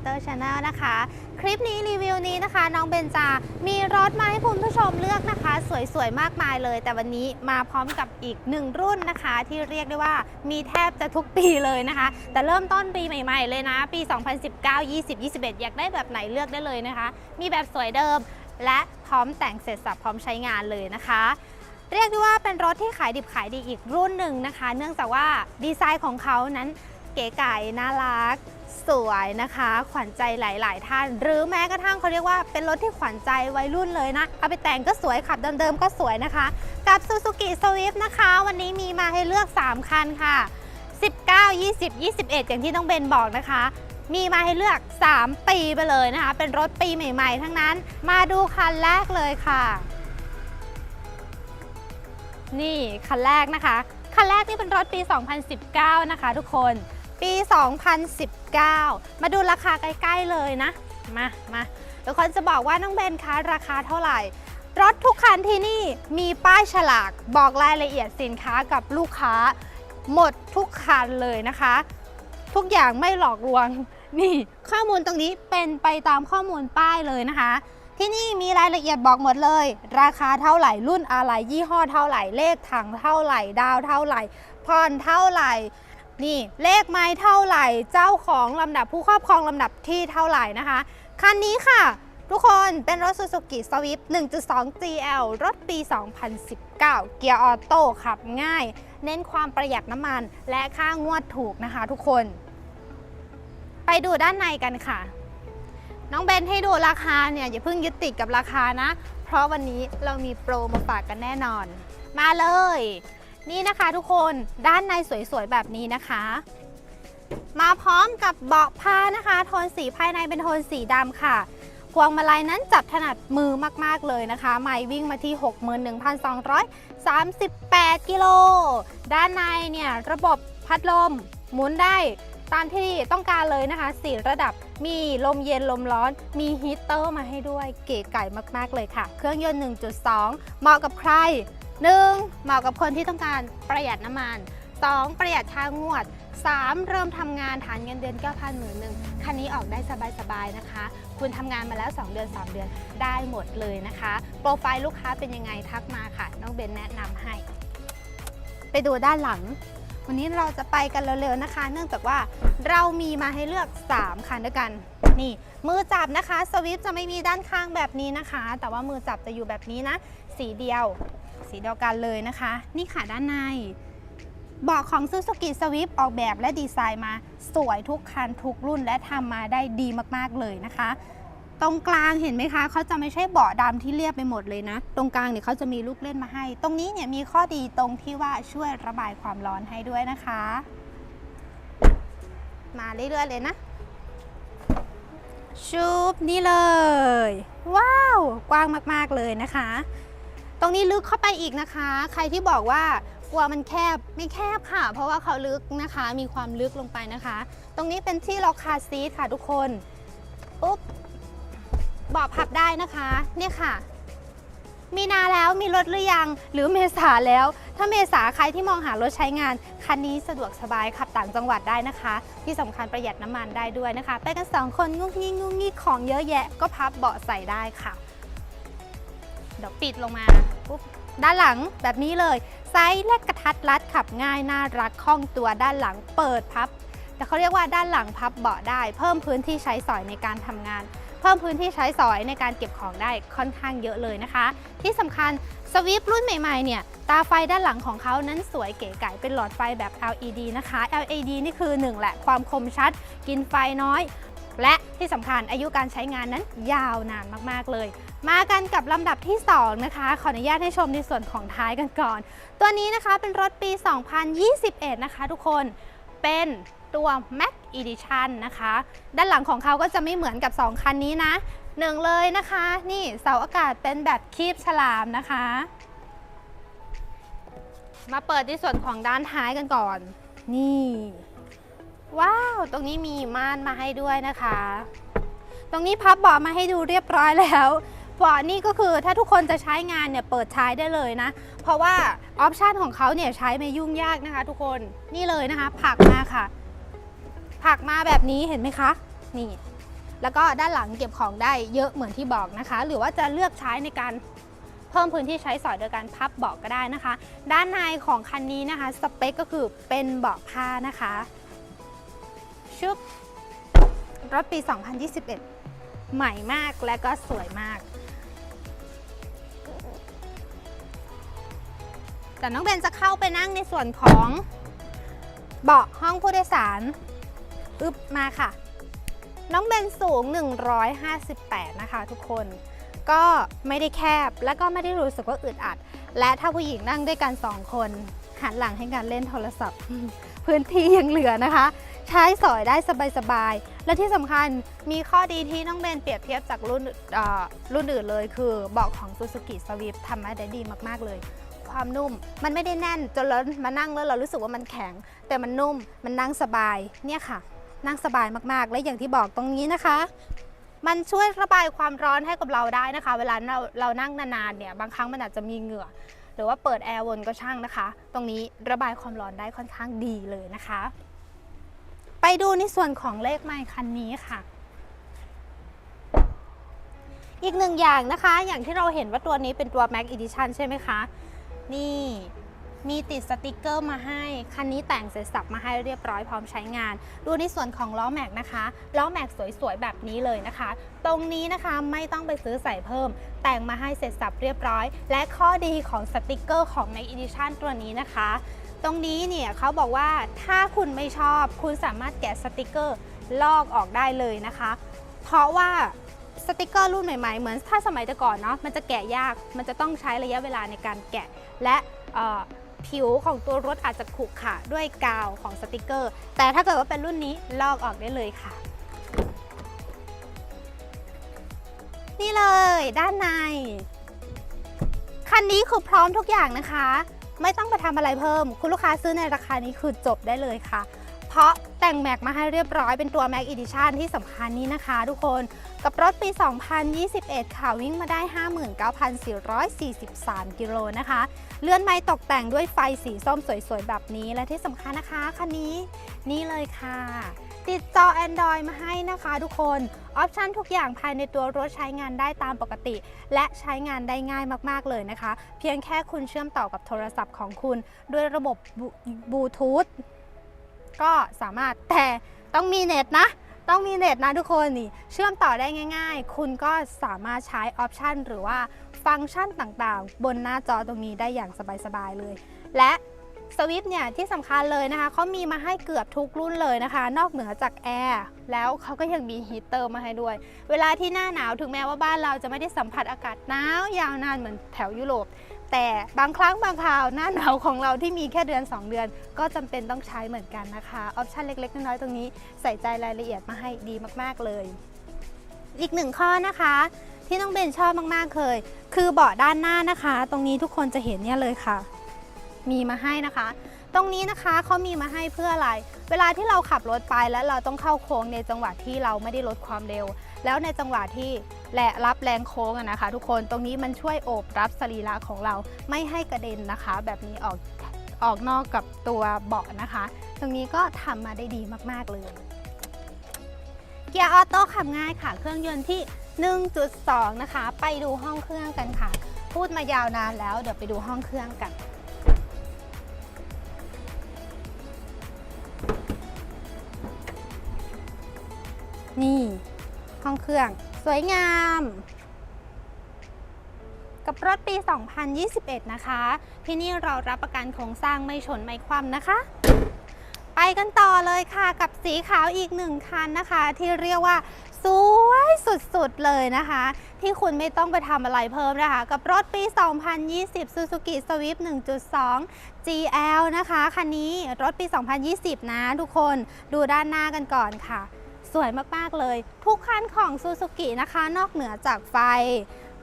มงคลแคสเซนเตอร์ชาแนลนะคะ คลิปนี้รีวิวนี้นะคะ น้องเบนจา มีรถมาให้คุณผู้ชมเลือกนะคะ สวยๆ มากมายเลย แต่วันนี้มาพร้อมกับอีกหนึ่งรุ่นนะคะ ที่เรียกได้ว่ามีแทบจะทุกปีเลยนะคะ แต่เริ่มต้นปีใหม่ ๆ เลยนะ ปี 2019 20 21 อยากได้แบบไหนเลือกได้เลยนะคะ มีแบบสวยเดิม และพร้อมแต่งเสร็จสับพร้อมใช้งานเลยนะคะเรียกได้ว่าเป็นรถที่ขายดิบขายดีอีกรุ่นหนึ่งนะคะ เนื่องจากว่าดีไซน์ของเขานั้นเก๋ไก๋น่ารัก สวยนะคะ ขวัญใจหลาย ๆ ท่าน หรือแม้กระทั่งเขาเรียกว่าเป็นรถที่ขวัญใจวัยรุ่นเลยนะ เอาไปแต่งก็สวยขับเดิมๆก็สวยนะคะ กับ Suzuki Swift นะคะ วันนี้มีมาให้เลือก 3 คันค่ะ 19 20 21 อย่างที่น้องเบนบอกนะคะ มีมาให้เลือก 3 ปีไปเลยนะคะ เป็นรถปีใหม่ ๆ ทั้งนั้น มาดูคันแรกเลยค่ะ นี่คันแรกนะคะ คันแรกนี่เป็นรถปี 2019 นะคะ ทุกคน ปี 2019 มาดูราคาใกล้ๆเลยนะ มามาทุกคนจะบอกว่าน้องเบนคะราคาเท่าไหร่ รถทุกคันที่นี่มีป้ายฉลากบอกรายละเอียดสินค้ากับลูกค้า หมดทุกคันเลยนะคะ ทุกอย่างไม่หลอกลวง นี่ข้อมูลตรงนี้เป็นไปตามข้อมูลป้ายเลยนะคะที่นี่มีรายละเอียดบอกหมดเลย ราคาเท่าไหร่รุ่นอะไรยี่ห้อเท่าไหร่เลขถังเท่าไหร่ดาวเท่าไหร่ผ่อนเท่าไหร่ นี่เลขไม้เท่าไหร่ เจ้าของลำดับผู้ครอบครองลำดับที่เท่าไหร่นะคะ คันนี้ค่ะทุกคนเป็นรถ Suzuki Swift 1.2 GL รถปี 2019 เกียร์ออโต้ขับง่าย เน้นความประหยัดน้ำมันและค่างวดถูกนะคะทุกคน ไปดูด้านในกันค่ะ น้องเบนให้ดูราคาเนี่ย อย่าเพิ่งยึดติดกับราคานะ เพราะวันนี้เรามีโปรมาฝากกันแน่นอน มาเลย นี่นะคะทุกคนด้านในสวยๆแบบนี้นะคะ มาพร้อมกับเบาะผ้านะคะ โทนสีภายในเป็นโทนสีดำค่ะพวงมาลัยนั้นจับถนัดมือมาก ๆ เลยนะคะ ไม่วิ่งมาที่ 61,238 กิโล ด้านในเนี่ยระบบพัดลมหมุนได้ตามที่ต้องการเลยนะคะ4ระดับมีลมเย็นลมร้อน มีฮีตเตอร์มาให้ด้วยเก๋ไก่มาก ๆ เลยค่ะ เครื่องยนต์ 1.2 เหมาะกับใคร 1. เหมาะกับคนที่ต้องการประหยัดน้ำมัน 2. ประหยัดค่างวด 3. เริ่มทำงานฐานเงินเดือน 9,000หมื่นหนึ่งคันนี้ออกได้สบายๆนะคะ คุณทำงานมาแล้ว 2 เดือน 3 เดือนได้หมดเลยนะคะ โปรไฟล์ลูกค้าเป็นยังไงทักมาค่ะ น้องเบนแนะนำให้ ไปดูด้านหลัง วันนี้เราจะไปกันเร็วๆนะคะ เนื่องจากว่าเรามีมาให้เลือก 3 คันด้วยกัน นี่มือจับนะคะ สวิฟจะไม่มีด้านข้างแบบนี้นะคะ แต่ว่ามือจับจะอยู่แบบนี้นะ สีเดียว สีเดียวกันเลยนะคะ นี่ค่ะด้านในเบาะของ Suzuki Swift ออกแบบและดีไซน์มาสวยทุกคันทุกรุ่นและทำมาได้ดีมากๆเลยนะคะ ตรงกลางเห็นไหมคะเขาจะไม่ใช่เบาะดำที่เรียบไปหมดเลยนะ ตรงกลางเนี่ยเขาจะมีลูกเล่นมาให้ ตรงนี้เนี่ยมีข้อดีตรงที่ว่าช่วยระบายความร้อนให้ด้วยนะคะ มาเรื่อยๆเลยนะชุบนี่เลย ว้าว กว้างมากๆเลยนะคะ ตรงนี้ลึกเข้าไปอีกนะคะ ใครที่บอกว่ากลัวมันแคบไม่แคบค่ะ เพราะว่าเขาลึกนะคะ มีความลึกลงไปนะคะ ตรงนี้เป็นที่ล็อกคาซีทค่ะทุกคนปุ๊บเบาะพับได้นะคะ เนี่ยค่ะ มีนาแล้วมีรถหรือยัง หรือเมษาแล้ว ถ้าเมษาใครที่มองหารถใช้งาน คันนี้สะดวกสบายขับต่างจังหวัดได้นะคะ ที่สำคัญประหยัดน้ำมันได้ด้วยนะคะ ไปกันสองคนงุกงิกงุกงิกของเยอะแยะก็พับเบาะใส่ได้ค่ะ เดี๋ยวปิดลงมาปุ๊บด้านหลังแบบนี้เลย ไซส์เล็กกระทัดรัดขับง่ายน่ารักคล่องตัวด้านหลังเปิดพับ แต่เขาเรียกว่าด้านหลังพับเบาะได้ เพิ่มพื้นที่ใช้สอยในการทำงาน เพิ่มพื้นที่ใช้สอยในการเก็บของได้ค่อนข้างเยอะเลยนะคะ ที่สำคัญสวิฟรุ่นใหม่ๆเนี่ยตาไฟด้านหลังของเขานั้นสวยเก๋ไก๋เป็นหลอดไฟแบบ LED นะคะ LED นี่คือหนึ่งแหละความคมชัด กินไฟน้อย และที่สำคัญอายุการใช้งานนั้นยาวนานมากๆเลย มากันกับลำดับที่ 2 นะคะ ขออนุญาตให้ชมในส่วนของท้ายกันก่อน ตัวนี้นะคะเป็นรถปี 2021 นะคะทุกคนเป็นตัว Max Edition นะคะ ด้านหลังของเขาก็จะไม่เหมือนกับ 2 คันนี้นะหนึ่งเลยนะคะ นี่เสาอากาศเป็นแบบคีบฉลามนะคะ มาเปิดที่ส่วนของด้านท้ายกันก่อน นี่ ว้าว ตรงนี้มีม่านมาให้ด้วยนะคะ ตรงนี้พับเบาะมาให้ดูเรียบร้อยแล้วเบาะนี่ก็คือถ้าทุกคนจะใช้งานเนี่ยเปิดใช้ได้เลยนะ เพราะว่าออปชันของเขาเนี่ยใช้ไม่ยุ่งยากนะคะทุกคนนี่เลยนะคะ ผักมาค่ะพักมาแบบนี้เห็นไหมคะนี่ แล้วก็ด้านหลังเก็บของได้เยอะเหมือนที่บอกนะคะ หรือว่าจะเลือกใช้ในการเพิ่มพื้นที่ใช้สอยโดยการพับเบาะก็ได้นะคะ ด้านในของคันนี้นะคะ สเปคก็คือเป็นเบาะผ้านะคะ ชุบรถปี 2021 ใหม่มากและก็สวยมาก แต่น้องเบนจะเข้าไปนั่งในส่วนของเบาะห้องผู้โดยสารอึบมาค่ะ น้องเบนสูง 158 นะคะทุกคน ก็ไม่ได้แคบและก็ไม่ได้รู้สึกว่าอึดอัด และถ้าผู้หญิงนั่งด้วยกัน 2 คนหันหลังให้กันเล่นโทรศัพท์ พื้นที่ยังเหลือนะคะ ใช้สอยได้สบายๆ และที่สำคัญมีข้อดีที่น้องเบนเปรียบเทียบจากรุ่นรุ่นอื่นเลย คือเบาะของ Suzuki Swift ทำมาได้ดีมากๆเลย ความนุ่มมันไม่ได้แน่นจนเรามานั่งแล้วเรารู้สึกว่ามันแข็ง แต่มันนุ่มมันนั่งสบายเนี่ยค่ะ นั่งสบายมากๆ และอย่างที่บอกตรงนี้นะคะมันช่วยระบายความร้อนให้กับเราได้นะคะ เวลาเราเรานั่งนานๆเนี่ยบางครั้งมันอาจจะมีเหงื่อ หรือว่าเปิดแอร์วนก็ช่างนะคะ ตรงนี้ระบายความร้อนได้ค่อนข้างดีเลยนะคะ ไปดูในส่วนของเลขไมค์คันนี้ค่ะ อีกหนึ่งอย่างนะคะ อย่างที่เราเห็นว่าตัวนี้เป็นตัว Max Edition ใช่ไหมคะ นี่มีติดสติกเกอร์มาให้ คันนี้แต่งเสร็จสับมาให้เรียบร้อยพร้อมใช้งาน ดูในส่วนของล้อแม็กนะคะ ล้อแม็กสวยๆ แบบนี้เลยนะคะ ตรงนี้นะคะไม่ต้องไปซื้อใส่เพิ่ม แต่งมาให้เสร็จสับเรียบร้อย และข้อดีของสติกเกอร์ของใน Edition ตัวนี้นะคะ ตรงนี้เนี่ยเขาบอกว่าถ้าคุณไม่ชอบคุณสามารถแกะสติกเกอร์ลอกออกได้เลยนะคะ เพราะว่าสติกเกอร์รุ่นใหม่ๆ เหมือนถ้าสมัยแต่ก่อนเนาะมันจะแกะยากมันจะต้องใช้ระยะเวลาในการแกะ และผิวของตัวรถอาจจะขรุขระด้วยกาวของสติกเกอร์ แต่ถ้าเกิดว่าเป็นรุ่นนี้ลอกออกได้เลยค่ะ นี่เลยด้านใน คันนี้คือพร้อมทุกอย่างนะคะ ไม่ต้องไปทำอะไรเพิ่ม คุณลูกค้าซื้อในราคานี้คือจบได้เลยค่ะ เพราะแต่งแม็กมาให้เรียบร้อยเป็นตัว Mac Edition ที่สำคัญนี้นะคะ ทุกคนกับรถปี 2021 ค่ะ วิ่งมาได้ 59,443 กิโลนะคะ เลื่อนไม้ตกแต่งด้วยไฟสีส้มสวยๆ แบบนี้และที่สำคัญนะคะ คันนี้นี่เลยค่ะ ติดจอ Android มาให้นะคะทุกคน ออปชันทุกอย่างภายในตัวรถใช้งานได้ตามปกติ และใช้งานได้ง่ายมากๆเลยนะคะ เพียงแค่คุณเชื่อมต่อกับโทรศัพท์ของคุณ ด้วยระบบบลูทูธก็สามารถแต่ต้องมีเน็ตนะ ต้องมีเน็ตนะทุกคนนี่เชื่อมต่อได้ง่าย ๆ คุณก็สามารถใช้ออปชันหรือว่าฟังก์ชันต่างๆ บนหน้าจอตรงนี้ได้อย่างสบายๆเลย และ สวิฟเนี่ยที่สำคัญเลยนะคะเขามีมาให้เกือบทุกรุ่นเลยนะคะ นอกเหนือจากแอร์แล้วเขาก็ยังมีฮีเตอร์มาให้ด้วย เวลาที่หน้าหนาวถึงแม้ว่าบ้านเราจะไม่ได้สัมผัสอากาศหนาวยาวนานเหมือนแถวยุโรปแต่บางครั้งบางคราวหน้าหนาวของเราที่มีแค่เดือน 2 เดือน ก็จำเป็นต้องใช้เหมือนกันนะคะออปชันเล็กๆน้อยๆตรงนี้ใส่ใจรายละเอียดมาให้ดีมากๆเลย อีกหนึ่งข้อนะคะ ที่น้องเบนชอบมากๆเคย คือเบาะด้านหน้านะคะ ตรงนี้ทุกคนจะเห็นเนี่ยเลยค่ะ มีมาให้นะคะ ตรงนี้นะคะเขามีมาให้เพื่ออะไร เวลาที่เราขับรถไปแล้วเราต้องเข้าโค้งในจังหวะที่เราไม่ได้ลดความเร็ว แล้วในจังหวะที่แหละรับแรงโค้งนะคะ ทุกคนตรงนี้มันช่วยโอบรับสรีระของเราไม่ให้กระเด็นนะคะ แบบนี้ออกออกนอกกับตัวเบาะนะคะ ตรงนี้ก็ทำมาได้ดีมากๆเลยเกียร์ออโต้ขับง่ายค่ะ เครื่องยนต์ที่ 1.2 นะคะ ไปดูห้องเครื่องกันค่ะ พูดมายาวนานแล้ว เดี๋ยวไปดูห้องเครื่องกัน นี่ ห้องเครื่องสวยงาม กับรถปี 2021 นะคะ ที่นี่เรารับประกันโครงสร้างไม่ชนไม่คว่ำนะคะ ไปกันต่อเลยค่ะกับสีขาวอีกหนึ่งคันนะคะ ที่เรียกว่าสวยสุดๆเลยนะคะ ที่คุณไม่ต้องไปทำอะไรเพิ่มนะคะ กับรถปี 2020 Suzuki Swift 1.2 GL นะคะคันนี้รถปี 2020 นะทุกคนดูด้านหน้ากันก่อนค่ะ สวยมากๆเลย ทุกคันของ Suzuki นะคะ นอกเหนือจากไฟ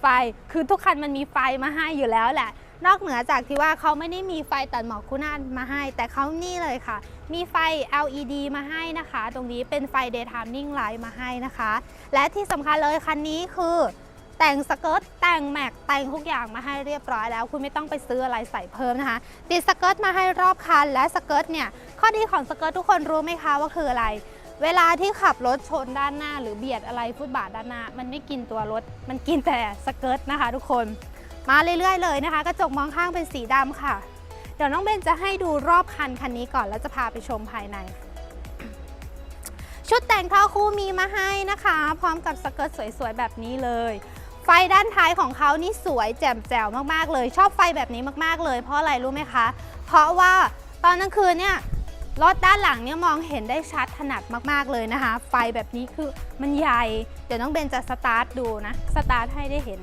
ไฟคือทุกคันมันมีไฟมาให้อยู่แล้วแหละ นอกเหนือจากที่ว่าเขาไม่ได้มีไฟตัดหมอกคู่หน้ามาให้ แต่เขานี่เลยค่ะ มีไฟ LED มาให้นะคะ ตรงนี้เป็นไฟ daytiming light มาให้นะคะ และที่สำคัญเลยคันนี้คือแต่งสเกิร์ตแต่งแม็กแต่งทุกอย่างมาให้เรียบร้อยแล้ว คุณไม่ต้องไปซื้ออะไรใส่เพิ่มนะคะ ติดสเกิร์ตมาให้รอบคัน และสเกิร์ตเนี่ย ข้อดีของสเกิร์ตทุกคนรู้ไหมคะว่าคืออะไร เวลาที่ขับรถชนด้านหน้า หรือเบียดอะไรฟุตบาทด้านหน้า มันไม่กินตัวรถ มันกินแต่สเกิร์ตนะคะ ทุกคน มาเรื่อยๆเลยนะคะ กระจกมองข้างเป็นสีดำค่ะ เดี๋ยวน้องเบนจะให้ดูรอบคันคันนี้ก่อนแล้วจะพาไปชมภายใน ชุดแต่งเข้าคู่มีมาให้นะคะ พร้อมกับสเกิร์ตสวยๆแบบนี้เลย ไฟด้านท้ายของเขานี่สวยแจ่มแจ๋วมากๆเลย ชอบไฟแบบนี้มากๆเลย เพราะอะไรรู้ไหมคะ เพราะว่าตอนกลางคืนเนี่ยรถด้านหลังเนี่ยมองเห็นได้ชัดถนัดมากๆเลยนะคะ ไฟแบบนี้คือมันใหญ่ เดี๋ยวน้องเบนจะสตาร์ทดูนะ สตาร์ทให้ได้เห็น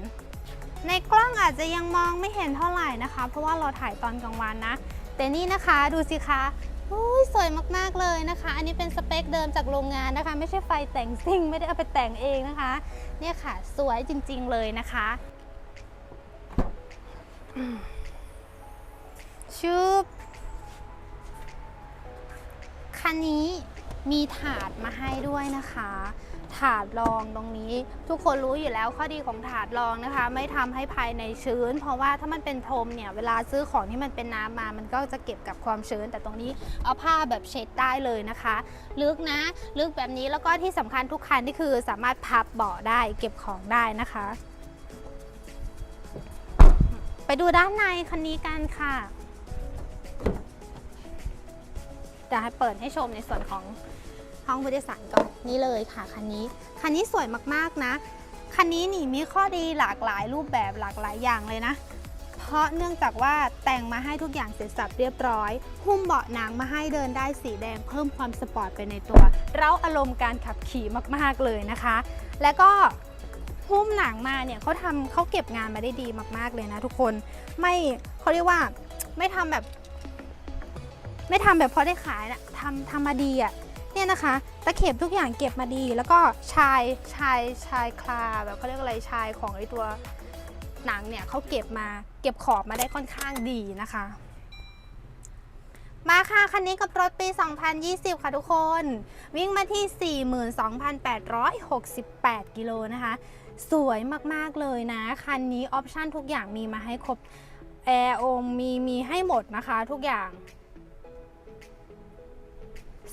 ในกล้องอาจจะยังมองไม่เห็นเท่าไหร่นะคะ เพราะว่าเราถ่ายตอนกลางวันนะ แต่นี่นะคะดูสิคะอุ้ยสวยมากๆเลยนะคะ อันนี้เป็นสเปคเดิมจากโรงงานนะคะ ไม่ใช่ไฟแต่งซิ่งไม่ได้เอาไปแต่งเองนะคะ เนี่ยค่ะ สวยจริงๆเลยนะคะชุบคันนี้มีถาดมาให้ด้วยนะคะ ถาดรองตรงนี้ ทุกคนรู้อยู่แล้วข้อดีของถาดรองนะคะ ไม่ทำให้ภายในชื้น เพราะว่าถ้ามันเป็นพรมเนี่ยเวลาซื้อของที่มันเป็นน้ำมา มันก็จะเก็บกับความชื้น แต่ตรงนี้เอาผ้าแบบเช็ดได้เลยนะคะ ลึกนะ ลึกแบบนี้แล้วก็ที่สำคัญทุกคันที่คือสามารถพับเบาะได้เก็บของได้นะคะ ไปดูด้านในคันนี้กันค่ะเดี๋ยวให้เปิดให้ชมในส่วนของ ห้องผู้โดยสารก่อนนี่เลยค่ะคันนี้ คันนี้สวยมากๆนะ คันนี้นี่มีข้อดีหลากหลายรูปแบบหลากหลายอย่างเลยนะ เพราะเนื่องจากว่าแต่งมาให้ทุกอย่างเสร็จสับเรียบร้อย หุ้มเบาะหนังมาให้เดินได้สีแดงเพิ่มความสปอร์ตไปในตัว เราอารมณ์การขับขี่มากๆเลยนะคะ และก็หุ้มหนังมาเนี่ยเขาทำเขาเก็บงานมาได้ดีมากๆเลยนะทุกคนไม่เขาเรียกว่าไม่ทำแบบ ไม่ทำแบบพอได้ขายนะทำทำมาดีอะ่ะ เนี่ยนะคะ ตะเข็บทุกอย่างเก็บมาดี แล้วก็ชายชายชายคลาแบบเขาเรียกอะไรชายของไอตัวหนังเนี่ยเขาเก็บมาเก็บขอบมาได้ค่อนข้างดีนะคะ มาค่ะ คันนี้กับรถปี 2020 ค่ะทุกคน วิ่งมาที่ 42,868 กิโลนะคะ สวยมากๆเลยนะ คันนี้ออปชั่นทุกอย่างมีมาให้ครบแอร์โอมมีมีให้หมดนะคะทุกอย่าง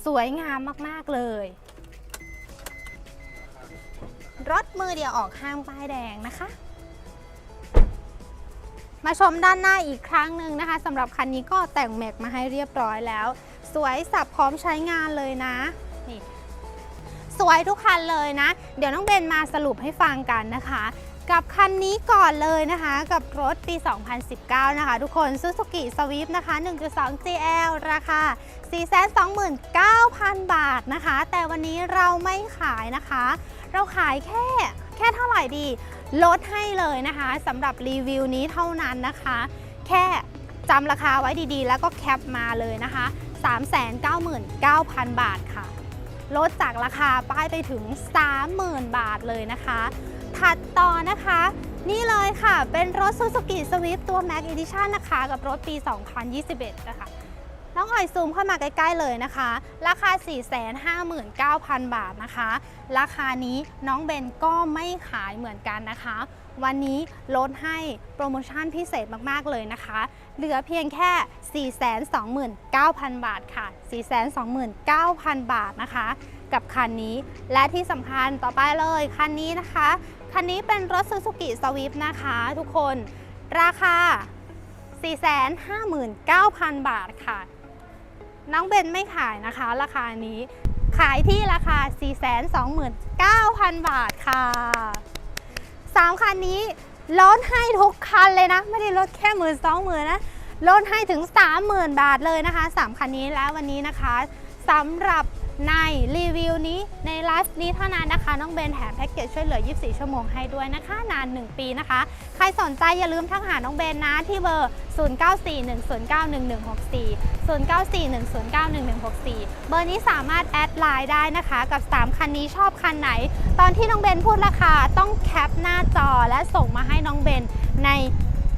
สวยงามมาก ๆ เลย รถมือเดียวออกห้างป้ายแดงนะคะ มาชมด้านหน้าอีกครั้งหนึ่งนะคะสำหรับคันนี้ก็แต่งแม็กมาให้เรียบร้อยแล้ว สวยสับพร้อมใช้งานเลยนะนี่สวยทุกคันเลยนะ เดี๋ยวน้องเบนมาสรุปให้ฟังกันนะคะ กับคันนี้ก่อนเลยนะคะ กับรถปี 2019 นะคะ ทุกคน Suzuki Swift นะคะ 1.2 GL ราคา 429,000 บาทนะคะ แต่วันนี้เราไม่ขายนะคะ เราขายแค่แค่เท่าไหร่ดี ลดให้เลยนะคะสำหรับรีวิวนี้เท่านั้นนะคะ แค่จำราคาไว้ดีๆ แล้วก็แคปมาเลยนะคะ 399,000 บาทค่ะ ลดจากราคาป้ายไปถึง 30,000 บาทเลยนะคะ ถัดต่อนะคะ นี่เลยค่ะเป็นรถ Suzuki Swift ตัว Max Edition นะคะ กับรถปี 2021 นะคะน้องหอยซูมเข้ามาใกล้ ๆ เลยนะคะ ราคา 459,000 บาทนะคะ ราคานี้น้องเบนก็ไม่ขายเหมือนกันนะคะ วันนี้ลดให้โปรโมชั่นพิเศษมากๆเลยนะคะ เหลือเพียงแค่ 429,000 บาทค่ะ 429,000 บาทนะคะ กับคันนี้และที่สำคัญต่อไปเลยคันนี้นะคะ คันนี้เป็นรถ Suzuki Swift นะคะทุกคน ราคา 459,000 บาทค่ะ น้องเบนไม่ขายนะคะ ราคานี้ ขายที่ราคา 429,000 บาทค่ะ 3 คันนี้ลดให้ทุกคันเลยนะ ไม่ได้ลดแค่หมื่นสองหมื่นนะลดให้ถึง 30,000 บาทเลยนะคะ 3 คันนี้แล้ววันนี้นะคะสำหรับ ในรีวิวนี้ในไลฟ์นี้เท่านั้นนะคะ น้องเบนแถมแพ็กเกจช่วยเหลือ 24 ชั่วโมงให้ด้วยนะคะ นาน 1 ปีนะคะ ใครสนใจอย่าลืมทักหาน้องเบนนะที่เบอร์ 0941091164 0941091164 เบอร์นี้สามารถแอดไลน์ได้นะคะ กับ 3 คันนี้ชอบคันไหน ตอนที่น้องเบนพูดราคาต้องแคปหน้าจอและส่งมาให้น้องเบนใน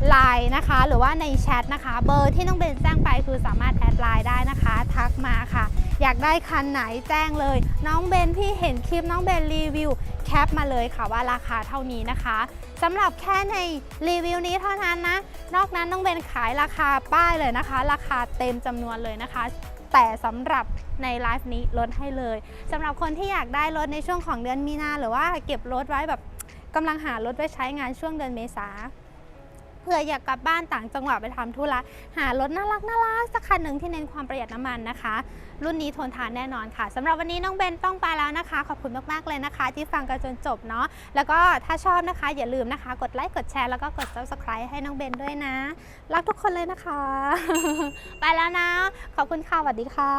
ไลน์นะคะ หรือว่าในแชทนะคะ เบอร์ที่น้องเบนแจ้งไปคือสามารถแอดไลน์ได้นะคะ ทักมาค่ะ อยากได้คันไหนแจ้งเลย น้องเบนพี่เห็นคลิปน้องเบนรีวิวแคปมาเลยค่ะว่าราคาเท่านี้นะคะสำหรับแค่ในรีวิวนี้เท่านั้นนะ นอกนั้นน้องเบนขายราคาป้ายเลยนะคะ ราคาเต็มจำนวนเลยนะคะ แต่สำหรับในไลฟ์นี้ลดให้เลยสำหรับคนที่อยากได้รถในช่วงของเดือนมีนาหรือว่าเก็บรถไว้แบบกำลังหารถไว้ใช้งานช่วงเดือนเมษา เพื่ออยากกลับบ้านต่างจังหวัดไปทำธุระหารถน่ารักน่ารักสักคันหนึ่งที่เน้นความประหยัดน้ำมันนะคะ รุ่นนี้ทนทานแน่นอนค่ะสำหรับวันนี้น้องเบนต้องไปแล้วนะคะ ขอบคุณมากๆเลยนะคะ ที่ฟังกันจนจบเนาะแล้วก็ถ้าชอบนะคะ อย่าลืมนะคะ กดไลค์กดแชร์แล้วก็กด subscribe ให้น้องเบนด้วยนะ รักทุกคนเลยนะคะ ไปแล้วนะ ขอบคุณค่ะสวัสดีค่ะ